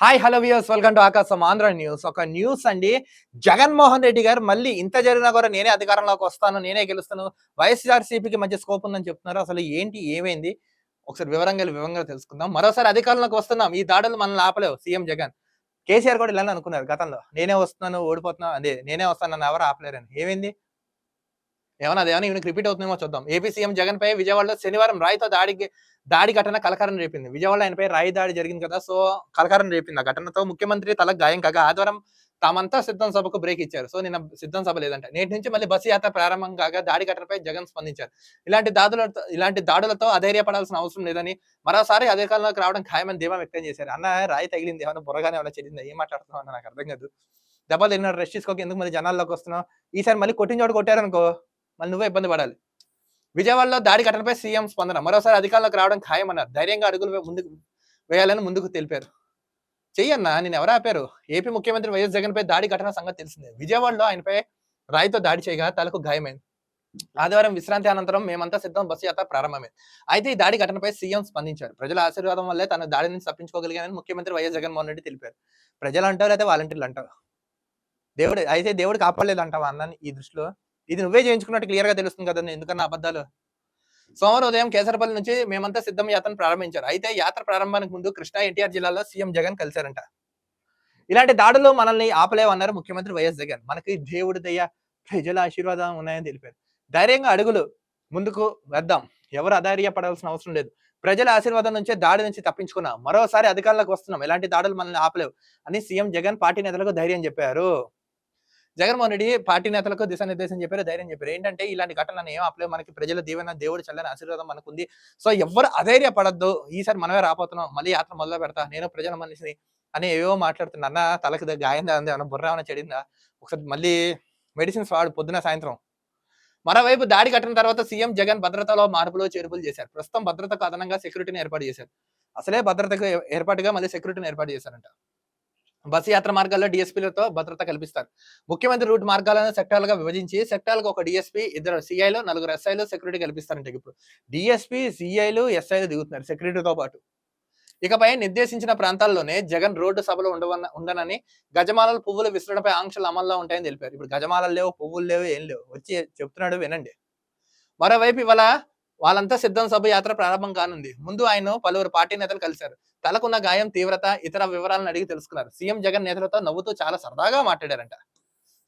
Hi hello views welcome to Aakasam Andhra news ఒక news అండి. జగన్మోహన్ రెడ్డి గారు మళ్ళీ ఇంత జరిగినా కూడా నేనే అధికారంలోకి వస్తాను నేనే గెలుస్తాను. వైఎస్ఆర్సీపీకి మధ్య స్కోప్ ఉందని చెప్తున్నారు. అసలు ఏంటి ఏమైంది? ఒకసారి వివరంగా వివరంగా తెలుసుకుందాం. మరోసారి అధికారంలోకి వస్తున్నాం. ఈ దాడులు మనల్ని ఆపలేవు. సీఎం జగన్. కేసీఆర్ కూడా ఇలా అనుకున్నారు గతంలో. నేనే వస్తున్నాను ఓడిపోతున్నాను అదే నేనే వస్తాను ఎవరు ఆపలేరని. ఏమైంది? ఏమన్నా అదేమన్నా ఈవెనికి రిపీట్ అవుతుందేమో చూద్దాం. ఏపీ సీఎం జగన్ పై విజయవాడలో శనివారం రాయితో దాడికి దాడి ఘటన కలకరం రేపింది. విజయవాడలో ఆయనపై రాయి దాడి జరిగింది కదా సో కలకారం రేపింది ఆ ఘటనతో ముఖ్యమంత్రి తల గాయం కాగా ఆదివారం తామంతా సిద్ధం సభకు బ్రేక్ ఇచ్చారు. సో నిన్న సిద్ధం సభ లేదంట. నేటి నుంచి మళ్ళీ బస్సు యాత్ర ప్రారంభం కాగా దాడి ఘటనపై జగన్ స్పందించారు. ఇలాంటి దాడులతో ఇలాంటి దాడులతో అధైర్యపడాల్సిన అవసరం లేదని మరోసారి అధికారంలోకి రావడం ఖాయమని ధీమా వ్యక్తం చేశారు. అన్న రాయి తగిలింది. ఏమన్నా బుర్రగానే ఏమైనా చెల్లిందా ఏం మాట్లాడుతున్నావు? నాకు అర్థం కాదు. దెబ్బలు తిన్నాడు రెస్ట్ తీసుకోక. ఎందుకు మళ్ళీ జనాల్లోకి వస్తున్నావు? ఈసారి మళ్ళీ కొట్టిన చోటు కొట్టారనుకో మళ్ళీ నువ్వే ఇబ్బంది పడాలి. విజయవాడలో దాడి ఘటనపై సీఎం స్పందన. మరోసారి అధికారంలోకి రావడం ఖాయమన్నారు. ధైర్యంగా అడుగులు ముందుకు వేయాలని ముందుకు తెలిపారు. చెయ్యన్న నేను ఎవరు ఆపారు? ఏపీ ముఖ్యమంత్రి వైఎస్ జగన్ పై దాడి ఘటన సంగతి తెలిసిందే. విజయవాడలో ఆయనపై రాయితో దాడి చేయగా తలకు గాయమైంది. ఆదివారం విశ్రాంతి అనంతరం మేమంతా సిద్ధం బస్సు యాత్ర ప్రారంభమైంది. అయితే ఈ దాడి ఘటనపై సీఎం స్పందించారు. ప్రజల ఆశీర్వాదం వల్లే తన దాడి నుంచి తప్పించుకోగలిగానని ముఖ్యమంత్రి వైఎస్ జగన్మోహన్ రెడ్డి తెలిపారు. ప్రజలు అంటారు అయితే వాలంటీర్లు అంటారు దేవుడు అయితే దేవుడు కాపాడలేదు అంటావా అన్నాన్ని ఈ దృష్టిలో ఇది నువ్వే చేయించుకున్నట్టు క్లియర్గా తెలుస్తుంది కదా ఎందుకన్నా అబద్ధాలు? సోమవారం ఉదయం కేసరపల్లి నుంచి మేమంతా సిద్ధం యాత్రను ప్రారంభించారు. అయితే యాత్ర ప్రారంభానికి ముందు కృష్ణా ఎన్టీఆర్ జిల్లాలో సీఎం జగన్ కలిశారంట. ఇలాంటి దాడులు మనల్ని ఆపలేవన్నారు ముఖ్యమంత్రి వైఎస్ జగన్. మనకి దేవుడి దయ ప్రజల ఆశీర్వాదం ఉన్నాయని తెలిపారు. ధైర్యంగా అడుగులు ముందుకు వేద్దాం. ఎవరు అధైర్యపడాల్సిన అవసరం లేదు. ప్రజల ఆశీర్వాదం నుంచే దాడి నుంచి తప్పించుకున్నాం. మరోసారి అధికారులకు వస్తున్నాం. ఎలాంటి దాడులు మనల్ని ఆపలేవు అని సీఎం జగన్ పార్టీ నేతలకు ధైర్యం చెప్పారు. జగన్మోహన్ రెడ్డి పార్టీ నేతలకు దిశానిర్దేశం చెప్పారు ధైర్యం చెప్పారు. ఏంటంటే ఇలాంటి ఘటనలు ఏం అప్లే మనకి ప్రజల దీవెన దేవుడు చల్లని ఆశీర్వాదం మనకుంది. సో ఎవ్వరు అధైర్యపడద్దు. ఈసారి మనమే రాపోతున్నాం మళ్ళీ యాత్ర మొదలు పెడతా. నేను ప్రజల మనిషిని అని ఏవో మాట్లాడుతున్నా. అన్న తలకి గాయందా అంది అన్న ఏమన్నా బుర్ర ఏమైనా చెడిందా? ఒకసారి మళ్ళీ మెడిసిన్స్ వాడు పొద్దున సాయంత్రం. మరోవైపు దాడి కట్టిన తర్వాత సీఎం జగన్ భద్రతలో మార్పులు చేర్పులు చేశారు. ప్రస్తుతం భద్రతకు అదనంగా సెక్యూరిటీని ఏర్పాటు చేశారు. అసలే భద్రతకు ఏర్పాటుగా మళ్ళీ సెక్యూరిటీని ఏర్పాటు చేశారంట. బస్సు యాత్ర మార్గాల్లో డిఎస్పీలతో భద్రత కల్పిస్తారు. ముఖ్యమంత్రి రూట్ మార్గాలను సెక్టార్లుగా విభజించి సెక్టార్లకు ఒక డిఎస్పీ ఇద్దరు సిఐలు నలుగురు ఎస్ఐలు సెక్యూరిటీ కల్పిస్తారంటే ఇప్పుడు. డిఎస్పీ సిఐలు ఎస్ఐలు దిగుతున్నారు సెక్యూరిటీతో పాటు. ఇకపై నిర్దేశించిన ప్రాంతాల్లోనే జగన్ రోడ్డు సభలు ఉండవన్న ఉండనని గజమాలలు పువ్వులు విసరడంపై ఆంక్షలు అమల్లో ఉంటాయని తెలిపారు. ఇప్పుడు గజమాలలు లేవు పువ్వులు లేవు ఏం లేవు. వచ్చి చెప్తున్నాడు వినండి. మరోవైపు ఇవాళ వాళ్ళంతా సిద్ధం సభ యాత్ర ప్రారంభం కానుంది. ముందు ఆయన పలువురు పార్టీ నేతలు కలిశారు. తలకున్న గాయం తీవ్రత ఇతర వివరాలను అడిగి తెలుసుకున్నారు. సీఎం జగన్ నేతలతో నవ్వుతూ చాలా సరదాగా మాట్లాడారంట.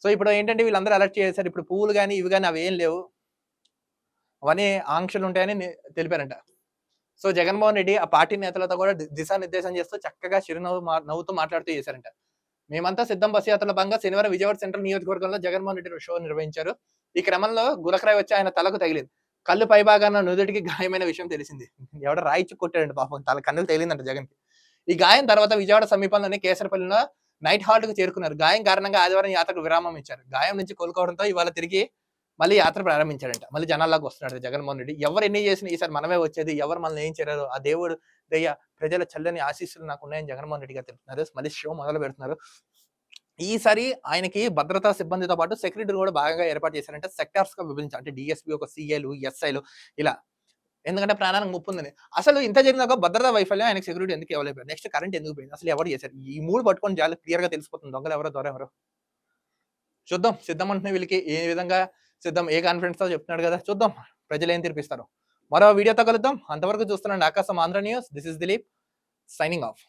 సో ఇప్పుడు ఏంటంటే వీళ్ళందరూ అలర్ట్ చేశారు. ఇప్పుడు పువ్వులు కానీ ఇవి కానీ అవి ఏం లేవు. అవన్నీ ఆంక్షలు ఉంటాయని తెలిపారంట. సో జగన్మోహన్ రెడ్డి ఆ పార్టీ నేతలతో కూడా దిశానిర్దేశం చేస్తూ చక్కగా చిరునవ్వు మా- నవ్వుతూ మాట్లాడుతూ చేశారంట. మేమంతా సిద్ధం బస్సు యాత్రలో భాగంగా శనివారం విజయవాడ సెంట్రల్ నియోజకవర్గంలో జగన్మోహన్ రెడ్డి షో నిర్వహించారు. ఈ క్రమంలో గులకరాయ్ వచ్చి ఆయన తలకు తగిలింది. కళ్ళు పైభాగాన నుదుటికి గాయమైన విషయం తెలిసింది. ఎవడ రాయిచ్చి కొట్టాడండి పాపం. తల కన్నులు తేలిందంట జగన్ ఈ గాయం తర్వాత విజయవాడ సమీపంలోని కేసరపల్లిలో నైట్ హాల్ట్కు చేరుకున్నారు. గాయం కారణంగా ఆదివారం యాత్రకు విరామం ఇచ్చారు. గాయం నుంచి కోలుకోవడంతో ఇవాళ తిరిగి మళ్ళీ యాత్ర ప్రారంభించాడంట. మళ్ళీ జనాల్లోకి వస్తున్నాడు జగన్మోహన్ రెడ్డి. ఎవరు ఎన్ని చేసినా ఈసారి మనమే వచ్చేది ఎవరు మనల్ని ఏం చేయలేరు. ఆ దేవుడు దయ్య ప్రజల చల్లని ఆశీస్సులు నాకు ఉన్నాయని జగన్మోహన్ రెడ్డి గారు తెలుపుతున్నారు. మళ్ళీ షో మొదలు పెడుతున్నారు. ఈసారి ఆయనకి భద్రతా సిబ్బందితో పాటు సెక్యూరిటీ కూడా బాగా ఏర్పాటు చేశారంటే సెక్టార్స్గా విభజించారు అంటే డిఎస్పీ ఒక సిఐలు ఎస్ఐలు ఇలా. ఎందుకంటే ప్రాణానికి ముప్పు ఉందని అసలు ఇంత జరిగినాక భద్రతా వైఫల్యం ఆయనకి సెక్యూరిటీ ఎందుకు ఇవ్వలేదు? నెక్స్ట్ కరెంట్ ఎందుకు పోయింది? అసలు ఎవరు చేశారు? ఈ మూడు పట్టుకొని చాలా క్లియర్గా తెలిసిపోతుంది. దొంగలు ఎవరో దొర ఎవరో. చూద్దాం. సిద్ధం అంటున్న వీళ్ళకి ఏ విధంగా సిద్ధం ఏ కాన్ఫిడెన్స్తో చెప్తున్నాడు కదా? చూద్దాం. ప్రజలు ఏం తీర్పిస్తారు. మరో వీడియోతో కలుద్దాం. అంతవరకు చూస్తున్నాను Aakasam Andhra news. This is Dilip signing off.